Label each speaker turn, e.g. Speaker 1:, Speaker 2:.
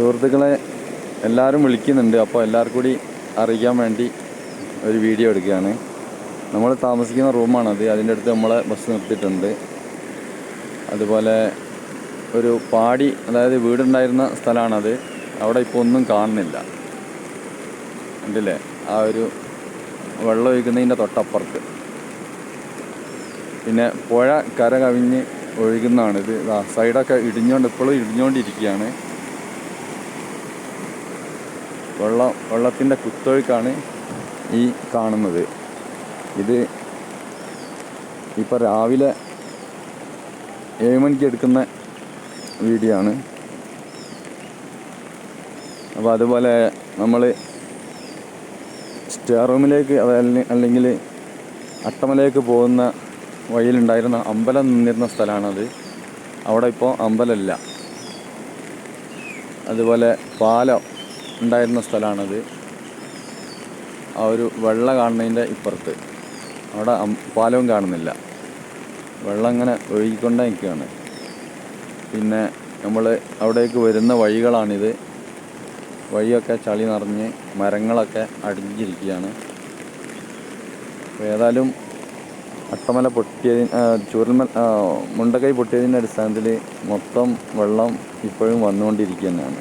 Speaker 1: സുഹൃത്തുക്കളെ എല്ലാവരും വിളിക്കുന്നുണ്ട്. അപ്പോൾ എല്ലാവർക്കും കൂടി അറിയിക്കാൻ വേണ്ടി ഒരു വീഡിയോ എടുക്കുകയാണ്. നമ്മൾ താമസിക്കുന്ന റൂമാണത് അതിന്റെ അടുത്ത് നമ്മളെ ബസ് നിർത്തിയിട്ടുണ്ട്. അതുപോലെ ഒരു പാടി അതായത് വീടുണ്ടായിരുന്ന സ്ഥലമാണത്. അവിടെ ഇപ്പോൾ ഒന്നും കാണുന്നില്ല. ഉണ്ടല്ലേ ആ ഒരു വെള്ളം ഒഴിക്കുന്നതിന്റെ തൊട്ടപ്പുറത്ത്. പിന്നെ പുഴ കര കവിഞ്ഞ് ഒഴുകുന്നതാണിത് സൈഡൊക്കെ ഇടിഞ്ഞുകൊണ്ട് ഇപ്പോഴും ഇടിഞ്ഞുകൊണ്ടിരിക്കുകയാണ് വെള്ളം വെള്ളത്തിന്റെ കുത്തൊഴുക്കാണ് ഈ കാണുന്നത്. ഇത് ഇപ്പോൾ രാവിലെ ഏഴ് മണിക്ക് എടുക്കുന്ന വീഡിയോ ആണ്. അപ്പോൾ അതുപോലെ നമ്മൾ സ്റ്റെയർ റൂമിലേക്ക് അല്ലെങ്കിൽ അട്ടമലയിലേക്ക് പോകുന്ന വഴിയിലുണ്ടായിരുന്ന അമ്പലം നിന്നിരുന്ന സ്ഥലമാണത്. അവിടെ ഇപ്പോൾ അമ്പലമില്ല. അതുപോലെ പാലം ഉണ്ടായിരുന്ന സ്ഥലമാണത്. ആ ഒരു വെള്ള കാണുന്നതിന്റെ ഇപ്പുറത്ത്. അവിടെ പാലവും കാണുന്നില്ല. വെള്ളം ഇങ്ങനെ ഒഴുകിക്കൊണ്ടേ നിൽക്കുകയാണ്. പിന്നെ നമ്മൾ അവിടേക്ക് വരുന്ന വഴികളാണിത്. വഴിയൊക്കെ ചളി നിറഞ്ഞ് മരങ്ങളൊക്കെ അടിഞ്ഞിരിക്കുകയാണ്. ഏതായാലും അട്ടമല പൊട്ടിയതി ചൂരൽമ മുണ്ടക്കൈ പൊട്ടിയതിന്റെ അടിസ്ഥാനത്തിൽ മൊത്തം വെള്ളം ഇപ്പോഴും വന്നുകൊണ്ടിരിക്കുക തന്നെയാണ്